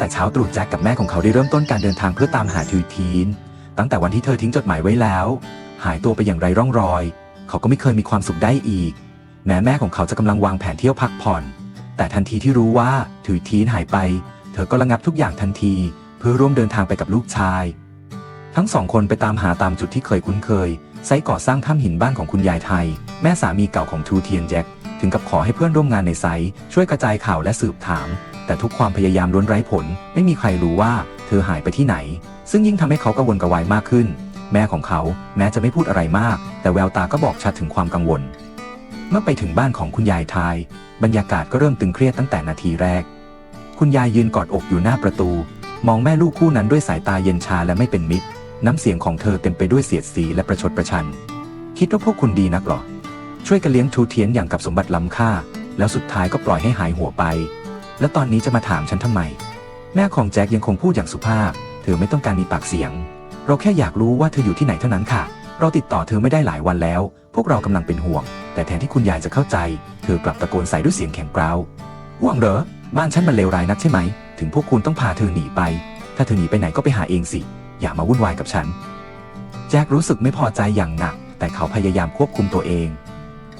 แต่เช้าตรู่แจ็คกับแม่ของเขาได้เริ่มต้นการเดินทางเพื่อตามหาทิวทีน ตั้งแต่วันที่เธอทิ้งจดหมายไว้แล้ว หายตัวไปอย่างไรร่องรอย เขาก็ไม่เคยมีความสุขได้อีก แม้แม่ของเขาจะกำลังวางแผนเที่ยวพักผ่อน แต่ทันทีที่รู้ว่าทิวทีนหายไป เธอก็ระงับทุกอย่างทันที เพื่อร่วมเดินทางไปกับลูกชาย ทั้งสองคนไปตามหาตามจุดที่เคยคุ้นเคยไซต์ก่อสร้างถ้ำหินบ้านของคุณยายไทย แม่สามีเก่าของทูเทียนแจ็ค ถึงกับขอให้เพื่อนร่วมงานในไซต์ช่วยกระจายข่าวและสืบถาม แต่ทุกความพยายามล้วนไร้ผล ไม่มีใครรู้ว่าเธอหายไปที่ไหน ซึ่งยิ่งทำให้เขากังวลกระวายมากขึ้น แม่ของเขาแม้จะไม่พูดอะไรมาก แต่แววตาก็บอกชัดถึงความกังวล เมื่อไปถึงบ้านของคุณยายไทยบรรยากาศก็เริ่มตึงเครียดตั้งแต่นาทีแรก คุณยายยืนกอดอกอยู่หน้าประตู มองแม่ลูกคู่นั้นด้วยสายตาเย็นชาและไม่เป็นมิตร น้ำเสียงของเธอเต็มไปด้วยเสียดสีและประชดประชัน คิดว่าพวกคุณดีนักหรอ ช่วยกันเลี้ยงทูเทียนอย่างกับสมบัติล้ำค่า แล้วสุดท้ายก็ปล่อยให้หายหัวไป แล้วตอนนี้จะมาถามฉันทำไม แม่ของแจ็คยังคงพูดอย่างสุภาพ เธอไม่ต้องการมีปากเสียง เราแค่อยากรู้ว่าเธออยู่ที่ไหนเท่านั้นค่ะ เราติดต่อเธอไม่ได้หลายวันแล้ว พวกเรากำลังเป็นห่วง แต่แทนที่คุณยายจะเข้าใจ เธอกลับตะโกนใส่ด้วยเสียงแข็งกร้าวห่วงเหรอบ้านฉันมันเลวร้ายนักใช่ไหม ถึงพวกคุณต้องพาเธอหนีไป ถ้าเธอหนีไปไหนก็ไปหาเองสิ อย่ามาวุ่นวายกับฉัน แจ็ครู้สึกไม่พอใจอย่างหนัก แต่เขาพยายามควบคุมตัวเอง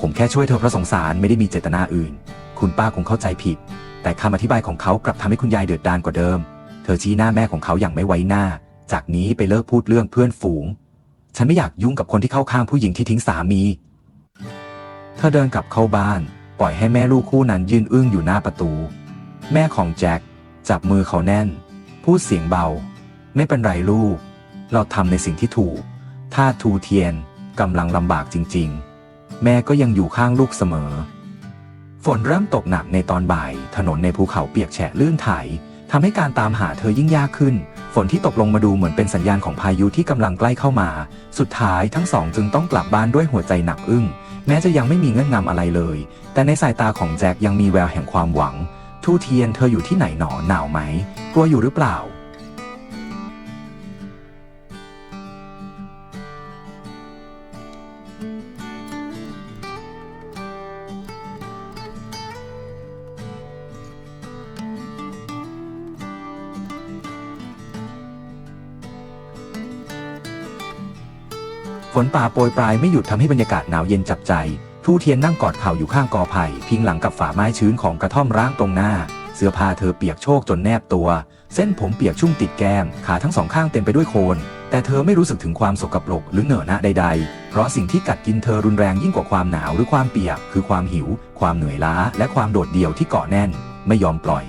ผมแค่ช่วยเธอเพราะสงสารไม่ได้มีเจตนาอื่น คุณป้าคงเข้าใจผิด แต่คำอธิบายของเขากลับทำให้คุณยายเดือดดานกว่าเดิม เธอชี้หน้าแม่ของเขาอย่างไม่ไว้หน้า จากนี้ไปเลิกพูดเรื่องเพื่อนฝูง ฉันไม่อยากยุ่งกับคนที่เข้าข้างผู้หญิงที่ทิ้งสามี เธอเดินกลับเข้าบ้าน ปล่อยให้แม่ลูกคู่นั้นยืนอึ้งอยู่หน้าประตู แม่ของแจ็คจับมือเขาแน่น พูดเสียงเบา ไม่เป็นไรลูก เราทำในสิ่งที่ถูก ถ้าทูเทียนกำลังลำบากจริง ๆ แม่ก็ยังอยู่ข้างลูกเสมอ ฝนเริ่มตกหนักในตอนบ่าย ถนนในภูเขาเปียกแฉะลื่นไถทำให้การตามหาเธอยิ่งยากขึ้น ฝนที่ตกลงมาดูเหมือนเป็นสัญญาณของพายุที่กำลังใกล้เข้ามา สุดท้ายทั้งสองจึงต้องกลับบ้านด้วยหัวใจหนักอึ้ง แม้จะยังไม่มีเงื่อนงำอะไรเลย แต่ในสายตาของแจ็คยังมีแววแห่งความหวัง ทูเทียนเธออยู่ที่ไหนหนอหนาวไหม กลัวอยู่หรือเปล่า ฝนป่าโปรยปลายไม่หยุดทำให้บรรยากาศหนาวเย็นจับใจ ทูเทียนนั่งกอดเข่าอยู่ข้างกอไผ่พิงหลังกับฝ่าไม้ชื้นของกระท่อมร้างตรงหน้า เสื้อผ้าเธอเปียกโชกจนแนบตัว เส้นผมเปียกชุ่มติดแก้ม ขาทั้งสองข้างเต็มไปด้วยโคลนแต่เธอไม่รู้สึกถึงความสกปรกหรือเหนอะหนะใดๆ เพราะสิ่งที่กัดกินเธอรุนแรงยิ่งกว่าความหนาวหรือความเปียก คือความหิว ความเหนื่อยล้า และความโดดเดี่ยวที่เกาะแน่น ไม่ยอมปล่อย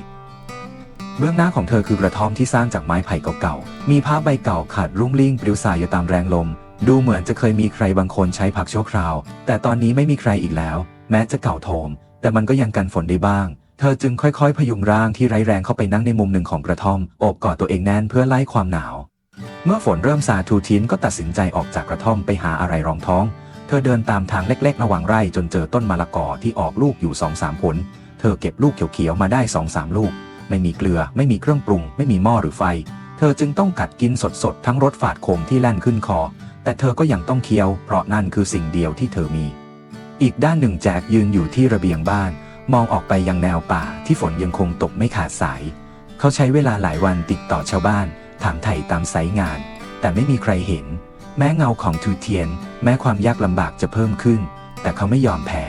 เบื้องหน้าของเธอคือกระท่อมที่สร้างจากไม้ไผ่เก่าๆ มีผ้าใบเก่าขาดรุ่งริ่งปลิวสายอยู่ตามแรงลม ดูเหมือนจะเคยมีใครบางคนใช้ผักชั่วคราว แต่ตอนนี้ไม่มีใครอีกแล้ว แม้จะเก่าโทมแต่มันก็ยังกันฝนได้บ้าง เธอจึงค่อยๆ พยุงร่างที่ไร้แรงเข้าไปนั่งในมุมหนึ่งของกระท่อมโอบกอดตัวเองแน่นเพื่อไล่ความหนาว เมื่อฝนเริ่มซาทูทินก็ตัดสินใจออกจากกระท่อมไปหาอะไรรองท้อง เธอเดินตามทางเล็กๆ ระหว่างไร่จนเจอต้นมะละกอที่ออกลูกอยู่สองสามผล เธอเก็บลูกเขียวๆมาได้สองสามลูก ไม่มีเกลือ ไม่มีเครื่องปรุง ไม่มีหม้อหรือไฟ เธอจึงต้องกัดกินสดๆทั้งรสฝาดขมที่แล่นขึ้นคอ แต่เธอก็ยังต้องเคี้ยว เพราะนั่นคือสิ่งเดียวที่เธอมี อีกด้านหนึ่งแจกยืนอยู่ที่ระเบียงบ้าน มองออกไปยังแนวป่าที่ฝนยังคงตกไม่ขาดสาย เขาใช้เวลาหลายวันติดต่อชาวบ้าน ถามไถ่ตามไซต์งาน แต่ไม่มีใครเห็น แม้เงาของทูเทียน แม้ความยากลำบากจะเพิ่มขึ้น แต่เขาไม่ยอมแพ้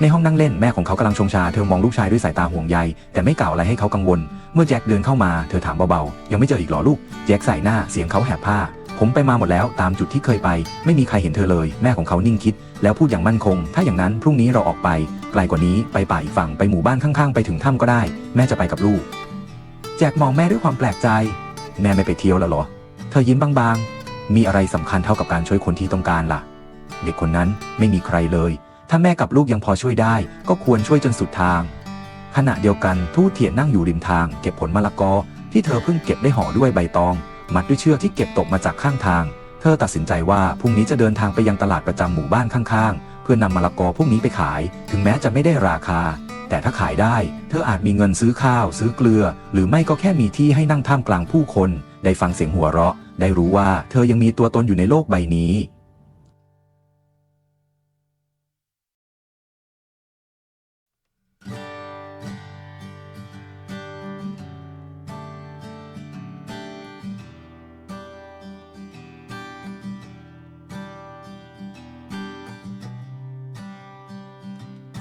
ในห้องนั่งเล่นแม่ของเขากำลังชงชาเธอมองลูกชายด้วยสายตาห่วงใย แต่ไม่กล่าวอะไรให้เขากังวล เมื่อแจ็คเดินเข้ามาเธอถามเบาๆ ยังไม่เจออีกหรอลูก แจ็คใส่หน้าเสียงเขาแหบผ้า ผมไปมาหมดแล้วตามจุดที่เคยไป ไม่มีใครเห็นเธอเลย แม่ของเขานิ่งคิด แล้วพูดอย่างมั่นคง ถ้าอย่างนั้นพรุ่งนี้เราออกไป ไกลกว่านี้ไปป่าอีกฝั่งไปหมู่บ้านข้างๆ ไปถึงถ้ำก็ได้ แม่จะไปกับลูก แจ็คมองแม่ด้วยความแปลกใจ แม่ไม่ไปเที่ยวแล้วเหรอ เธอยิ้มบางๆ มีอะไรสำคัญเท่ากับการช่วยคนที่ต้องการล่ะ เด็กคนนั้นไม่มีใครเลย ถ้าแม่กับลูกยังพอช่วยได้ ก็ควรช่วยจนสุดทาง ขณะเดียวกันทูตเทียนนั่งอยู่ริมทาง เก็บผลมะละกอที่เธอเพิ่งเก็บได้ห่อด้วยใบตอง มัดด้วยเชือกที่เก็บตกมาจากข้างทาง เธอตัดสินใจว่าพรุ่งนี้จะเดินทางไปยังตลาดประจำหมู่บ้านข้างๆ เพื่อนำมะละกอพวกนี้ไปขาย ถึงแม้จะไม่ได้ราคา แต่ถ้าขายได้ เธออาจมีเงินซื้อข้าว ซื้อเกลือ หรือไม่ก็แค่มีที่ให้นั่งท่ามกลางผู้คน ได้ฟังเสียงหัวเราะ ได้รู้ว่าเธอยังมีตัวตนอยู่ในโลกใบนี้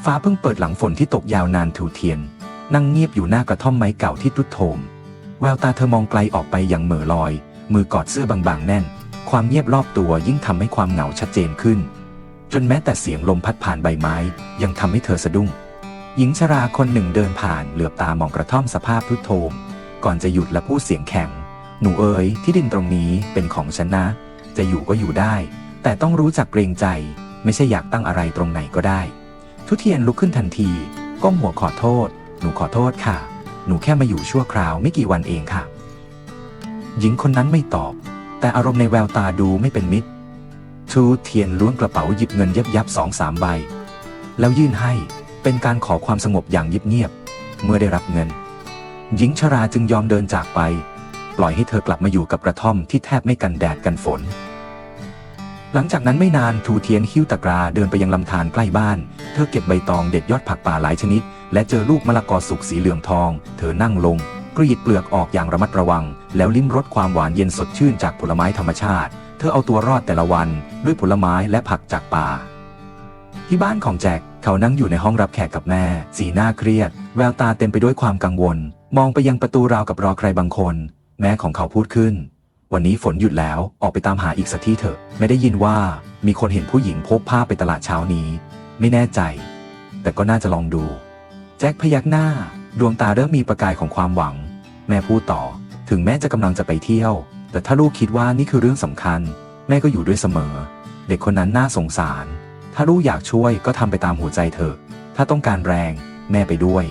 ฟ้าเพิ่งเปิดหลังฝนที่ตกยาวนานถูเทียน นั่งเงียบอยู่หน้ากระท่อมไม้เก่าที่ทรุดโทม แววตาเธอมองไกลออกไปอย่างเหม่อลอย มือกอดเสื้อบางๆแน่น ความเงียบรอบตัวยิ่งทำให้ความเหงาชัดเจนขึ้น จนแม้แต่เสียงลมพัดผ่านใบไม้ ยังทำให้เธอสะดุ้ง หญิงชราคนหนึ่งเดินผ่านเหลือบตามองกระท่อมสภาพทรุดโทม ก่อนจะหยุดและพูดเสียงแข็ง หนูเอ๋ยที่ดินตรงนี้เป็นของฉันนะ จะอยู่ก็อยู่ได้ แต่ต้องรู้จักเกรงใจ ไม่ใช่อยากตั้งอะไรตรงไหนก็ได้ ทุเทียนลุกขึ้นทันที ก้มหัวขอโทษ หนูขอโทษค่ะ หนูแค่มาอยู่ชั่วคราวไม่กี่วันเองค่ะ หญิงคนนั้นไม่ตอบ แต่อารมณ์ในแววตาดูไม่เป็นมิตรทูเทียนล้วงกระเป๋าหยิบเงินยับยับสองสามใบ แล้วยื่นให้ เป็นการขอความสงบอย่างเงียบๆ เมื่อได้รับเงิน หญิงชราจึงยอมเดินจากไป ปล่อยให้เธอกลับมาอยู่กับกระท่อมที่แทบไม่กันแดดกันฝน หลังจากนั้นไม่นานทูเทียนหิ้วตะกราเดินไปยังลำธารใกล้บ้าน เธอเก็บใบตองเด็ดยอดผักป่าหลายชนิด และเจอลูกมะละกอสุกสีเหลืองทอง เธอนั่งลง กรีดเปลือกออกอย่างระมัดระวัง แล้วลิ้มรสความหวานเย็นสดชื่นจากผลไม้ธรรมชาติ เธอเอาตัวรอดแต่ละวัน ด้วยผลไม้และผักจากป่า ที่บ้านของแจ็คเขานั่งอยู่ในห้องรับแขกกับแม่ สีหน้าเครียด แววตาเต็มไปด้วยความกังวล มองไปยังประตูราวกับรอใครบางคน แม่ของเขาพูดขึ้น วันนี้ฝนหยุดแล้วออกไปตามหาอีกสักที่เถอะ ไม่ได้ยินว่ามีคนเห็นผู้หญิงพกผ้าไปตลาดเช้านี้ ไม่แน่ใจ แต่ก็น่าจะลองดู แจ็คพยักหน้า ดวงตาเริ่มมีประกายของความหวัง แม่พูดต่อ ถึงแม่จะกำลังจะไปเที่ยว แต่ถ้าลูกคิดว่านี่คือเรื่องสำคัญ แม่ก็อยู่ด้วยเสมอ เด็กคนนั้นน่าสงสาร ถ้าลูกอยากช่วยก็ทำไปตามหัวใจเถอะ ถ้าต้องการแรงแม่ไปด้วย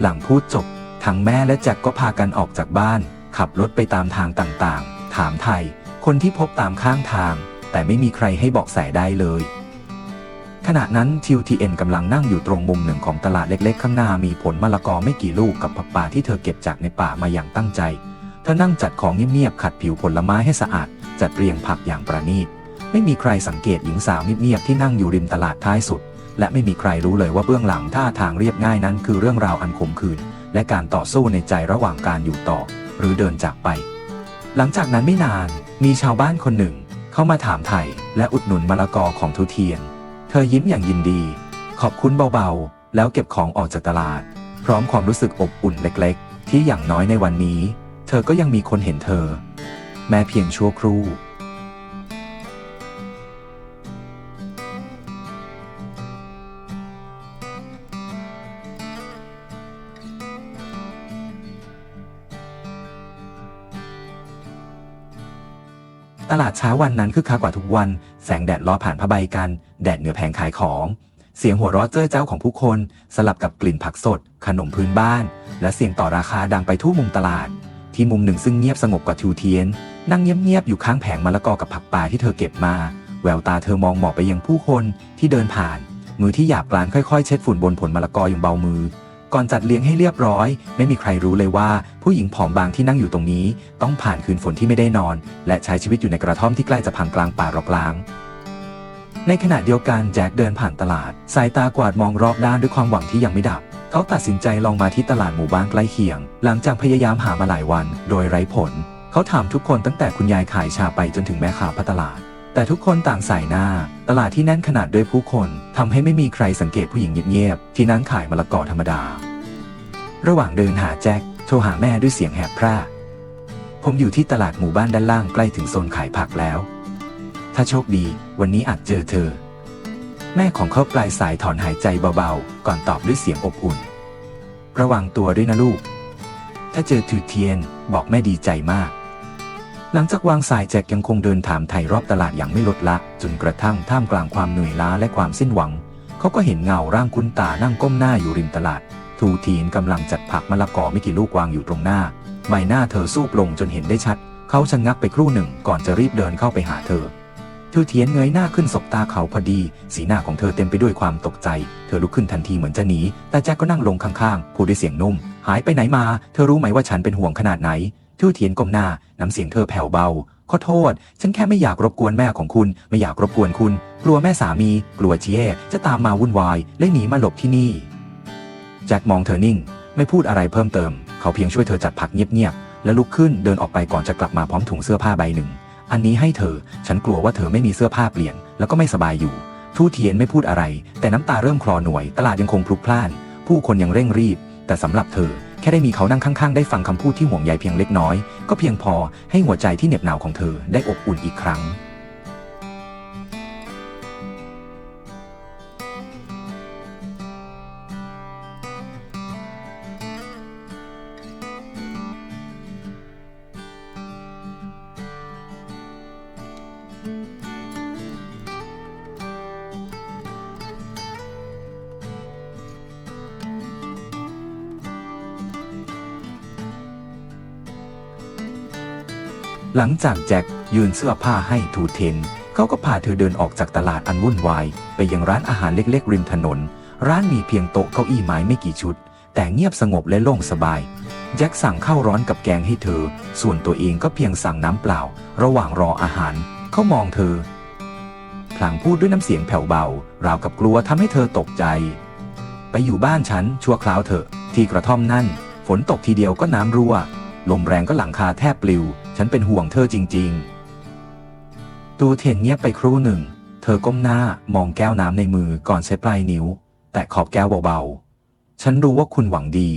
หลังพูดจบทั้งแม่และแจ็คก็พากันออกจากบ้าน ขับรถไปตามทางต่างๆ ถามไทย คนที่พบตามข้างทาง แต่ไม่มีใครให้เบอกแสได้เลย ขณะนั้นทิวทีเอ็นกำลังนั่งอยู่ตรงมุมหนึ่งของตลาดเล็กๆ ข้างหน้ามีผลมะละกอไม่กี่ลูกกับผักป่าที่เธอเก็บจากในป่ามาอย่างตั้งใจ เธอนั่งจัดของเงียบๆขัดผิวผลไม้ให้สะอาด จัดเรียงผักอย่างประณีตไม่มีใครสังเกตหญิงสาวเงียบๆที่นั่งอยู่ริมตลาดท้ายสุด และไม่มีใครรู้เลยว่าเบื้องหลังท่าทางเรียบง่ายนั้นคือเรื่องราวอันขมขื่นและการต่อสู้ในใจระหว่างการอยู่ต่อ หรือเดินจากไป หลังจากนั้นไม่นานมีชาวบ้านคนหนึ่ง เข้ามาถามไถ่และอุดหนุนมะละกอของทุเทียน เธอยิ้มอย่างยินดี ขอบคุณเบาๆ แล้วเก็บของออกจากตลาด พร้อมความรู้สึกอบอุ่นเล็กๆ ที่อย่างน้อยในวันนี้ เธอก็ยังมีคนเห็นเธอ แม้เพียงชั่วครู่ ตลาดเช้าวันนั้นคึกคักกว่าทุกวัน แสงแดดลอผ่านผ้าใบกัน แดดเหนือแผงขายของ เสียงหัวเราะเจ้อเจ้าของผู้คน สลับกับกลิ่นผักสด ขนมพื้นบ้าน และเสียงต่อราคาดังไปทั่วมุมตลาด ที่มุมหนึ่งซึ่งเงียบสงบกว่าทิวเทียน นั่งเงียบๆอยู่ข้างแผงมะละกอกับผักป่าที่เธอเก็บมา แววตาเธอมองหมอบไปยังผู้คนที่เดินผ่าน มือที่หยาบกรานค่อยๆ เช็ดฝุ่นบนผลมะละกออย่างเบามือ ก่อนจัดเลี้ยงให้เรียบร้อย ไม่มีใครรู้เลยว่า ผู้หญิงผอมบางที่นั่งอยู่ตรงนี้ ต้องผ่านคืนฝนที่ไม่ได้นอน และใช้ชีวิตอยู่ในกระท่อมที่ใกล้จะพังกลางป่ารกร้าง ในขณะเดียวกันแจ็คเดินผ่านตลาด สายตากวาดมองรอบด้านด้วยความหวังที่ยังไม่ดับ เขาตัดสินใจลองมาที่ตลาดหมู่บ้านใกล้เคียง หลังจากพยายามหามาหลายวัน โดยไร้ผล เขาถามทุกคนตั้งแต่คุณยายขายชาไปจนถึงแม่ค้าพัตลาด แต่ทุกคนต่างสายหน้า ตลาดที่แน่นขนาดด้วยผู้คนทำให้ไม่มีใครสังเกตผู้หญิงเงียบๆที่นั่งขายมะละกอธรรมดา ระหว่างเดินหาแจ็คโทรหาแม่ด้วยเสียงแหบพร่าผมอยู่ที่ตลาดหมู่บ้านด้านล่างใกล้ถึงโซนขายผักแล้ว ถ้าโชคดีวันนี้อาจเจอเธอ แม่ของเขาปลายสายถอนหายใจเบาๆ ก่อนตอบด้วยเสียงอบอุ่น ระวังตัวด้วยนะลูก ถ้าเจอถือเทียนบอกแม่ดีใจมาก หลังจากวางสายแจ็คยังคงเดินถามไถ่รอบตลาดอย่างไม่ลดละ จนกระทั่งท่ามกลางความเหนื่อยล้าและความสิ้นหวัง เขาก็เห็นเงาร่างคุ้นตานั่งก้มหน้าอยู่ริมตลาด ทูทีนกำลังจัดผักมะละกอไม่กี่ลูกวางอยู่ตรงหน้า ใบหน้าเธอสูบลงจนเห็นได้ชัด เขาชะงักไปครู่หนึ่งก่อนจะรีบเดินเข้าไปหาเธอทูเทียนเงยหน้าขึ้นสบตาเขาพอดี สีหน้าของเธอเต็มไปด้วยความตกใจ เธอลุกขึ้นทันทีเหมือนจะหนี แต่แจ็คก็นั่งลงข้างๆ พูดด้วยเสียงนุ่ม หายไปไหนมา เธอรู้ไหมว่าฉันเป็นห่วงขนาดไหน ทูเทียนก้มหน้าน้ำเสียงเธอแผ่วเบา ขอโทษ ฉันแค่ไม่อยากรบกวนแม่ของคุณ ไม่อยากรบกวนคุณ กลัวแม่สามี กลัวเชียจะตามมาวุ่นวาย และหนีมาหลบที่นี่ แจ็คมองเธอนิ่ง ไม่พูดอะไรเพิ่มเติม เขาเพียงช่วยเธอจัดผักเงียบๆ และลุกขึ้นเดินออกไปก่อนจะกลับมาพร้อมถุงเสื้อผ้าใบหนึ่ง อันนี้ให้เธอ ฉันกลัวว่าเธอไม่มีเสื้อผ้าเปลี่ยน แล้วก็ไม่สบายอยู่ ทูเทียนไม่พูดอะไร แต่น้ำตาเริ่มคลอหน่วย ตลาดยังคงพลุกพล่าน ผู้คนยังเร่งรีบ แต่สำหรับเธอ แค่ได้มีเขานั่งข้างๆ ได้ฟังคำพูดที่ห่วงใยเพียงเล็กน้อย ก็เพียงพอให้หัวใจที่เหน็บหนาวของเธอได้อบอุ่นอีกครั้ง หลังจากแจ็คยืนเสื้อผ้าให้ทูเทน เขาก็พาเธอเดินออกจากตลาดอันวุ่นวาย ไปยังร้านอาหารเล็กๆ ริมถนน ร้านมีเพียงโต๊ะเก้าอี้ไม้ไม่กี่ชุด แต่เงียบสงบและโล่งสบาย แจ็คสั่งข้าวร้อนกับแกงให้เธอ ส่วนตัวเองก็เพียงสั่งน้ำเปล่า ระหว่างรออาหาร เขามองเธอ พลางพูดด้วยน้ำเสียงแผ่วเบา ราวกับกลัวทำให้เธอตกใจ ไปอยู่บ้านฉันชั่วคราวเถอะ ที่กระท่อมนั่น ฝนตกทีเดียวก็น้ำรั่ว ลมแรงก็หลังคาแทบปลิว ฉันเป็นห่วงเธอจริง ๆ ตูเทียนเงียบไปครู่หนึ่ง เธอก้มหน้ามองแก้วน้ำในมือก่อนใช้ปลายนิ้ว แตะขอบแก้วเบาๆ ฉันรู้ว่าคุณหวังดี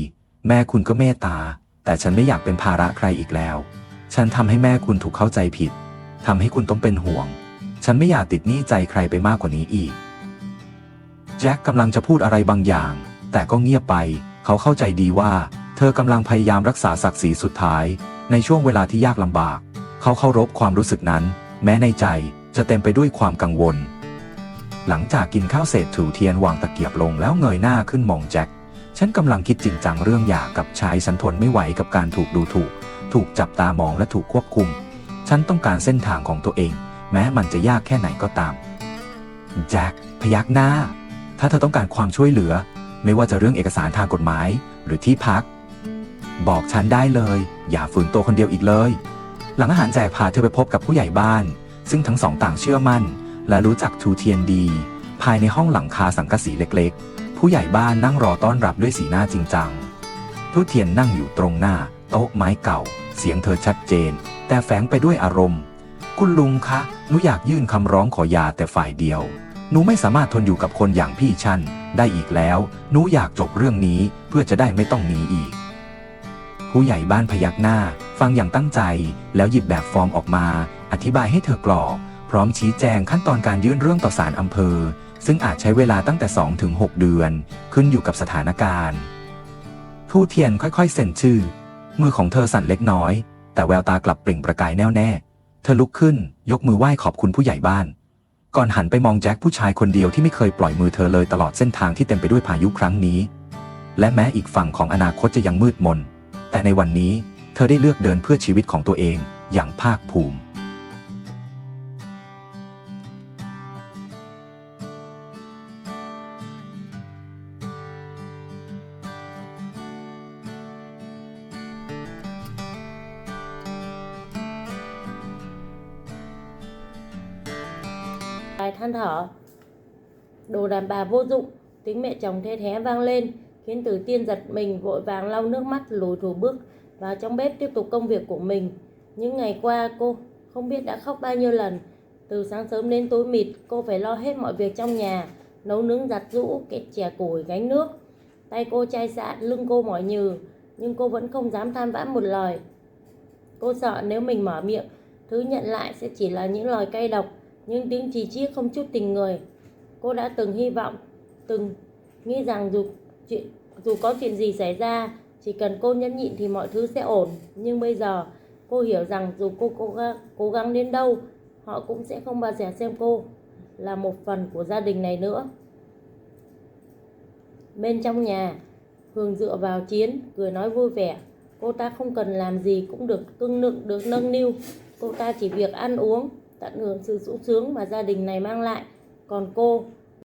แม่คุณก็เมตตา แต่ฉันไม่อยากเป็นภาระใครอีกแล้ว ฉันทำให้แม่คุณถูกเข้าใจผิดทำให้คุณต้องเป็นห่วง ฉันไม่อยากติดหนี้ใจใครไปมากกว่านี้อีก แจ็คกำลังจะพูดอะไรบางอย่าง แต่ก็เงียบไป เขาเข้าใจดีว่า เธอกำลังพยายามรักษาศักดิ์ศรีสุดท้าย ในช่วงเวลาที่ยากลำบาก เขาเคารพความรู้สึกนั้น แม้ในใจจะเต็มไปด้วยความกังวล หลังจากกินข้าวเสร็จถูเทียนวางตะเกียบลงแล้วเงยหน้าขึ้นมองแจ็ค ฉันกำลังคิดจริงจังเรื่องหย่ากับชายฉันทนไม่ไหวกับการถูกดูถูก ถูกจับตามองและถูกควบคุม ฉันต้องการเส้นทางของตัวเอง แม้มันจะยากแค่ไหนก็ตาม แจ็คพยักหน้า ถ้าเธอต้องการความช่วยเหลือ ไม่ว่าจะเรื่องเอกสารทางกฎหมาย หรือที่พัก บอกฉันได้เลย อย่าฝืนตัวคนเดียวอีกเลย หลังอาหารแจกพาเธอไปพบกับผู้ใหญ่บ้าน ซึ่งทั้งสองต่างเชื่อมั่น และรู้จักทูเทียนดี ภายในห้องหลังคาสังกะสีเล็กๆ ผู้ใหญ่บ้านนั่งรอต้อนรับด้วยสีหน้าจริงจังทูเทียนนั่งอยู่ตรงหน้า โต๊ะไม้เก่า เสียงเธอชัดเจน แต่แฝงไปด้วยอารมณ์ คุณลุงคะหนูอยากยื่นคำร้องขอยาแต่ฝ่ายเดียวหนูไม่สามารถทนอยู่กับคนอย่างพี่ชันได้อีกแล้ว หนูอยากจบเรื่องนี้เพื่อจะได้ไม่ต้องหนีอีก ผู้ใหญ่บ้านพยักหน้า ฟังอย่างตั้งใจ แล้วหยิบแบบฟอร์มออกมา อธิบายให้เธอกรอก พร้อมชี้แจงขั้นตอนการยื่นเรื่องต่อศาลอำเภอ ซึ่งอาจใช้เวลาตั้งแต่2ถึง6เดือน ขึ้นอยู่กับสถานการณ์ทูเทียนค่อยๆเซ็นชื่อ มือของเธอสั่นเล็กน้อย แต่แววตากลับเปล่งประกายแน่วแน่ เธอลุกขึ้น ยกมือไหว้ขอบคุณผู้ใหญ่บ้าน ก่อนหันไปมองแจ็คผู้ชายคนเดียวที่ไม่เคยปล่อยมือเธอเลยตลอดเส้นทางที่เต็มไปด้วยพายุครั้งนี้ และแม้อีกฝั่งของอนาคตจะยังมืดมน แต่ในวันนี้เธอได้เลือกเดินเพื่อชีวิตของตัวเองอย่างภาคภูมิ Bài than thở Đồ đàn bà vô dụng Tiếng mẹ chồng the thé vang lên Khiến từ tiên giật mình vội vàng lau nước mắt lùi thủ bước vào trong bếp tiếp tục công việc của mình. Những ngày qua cô không biết đã khóc bao nhiêu lần. Từ sáng sớm đến tối mịt cô phải lo hết mọi việc trong nhà Nấu nướng giặt rũ, kẹt chè củi, gánh nước. Tay cô chai sạn, lưng cô mỏi nhừ Nhưng cô vẫn không dám than vãn một lời. Cô sợ nếu mình mở miệng Thứ nhận lại sẽ chỉ là những lời cay độc những tiếng chỉ chiết không chút tình người. Cô đã từng hy vọng, từng nghĩ rằng dù chuyện dù có chuyện gì xảy ra, chỉ cần cô nhẫn nhịn thì mọi thứ sẽ ổn. Nhưng bây giờ cô hiểu rằng dù cô cố gắng, cố gắng đến đâu, họ cũng sẽ không bao giờ xem cô là một phần của gia đình này nữa. Bên trong nhà, Hường dựa vào Chiến, cười nói vui vẻ. Cô ta không cần làm gì cũng được cưng nựng, được nâng niu. Cô ta chỉ việc ăn uống, tận hưởng sự sung sướng mà gia đình này mang lại. Còn cô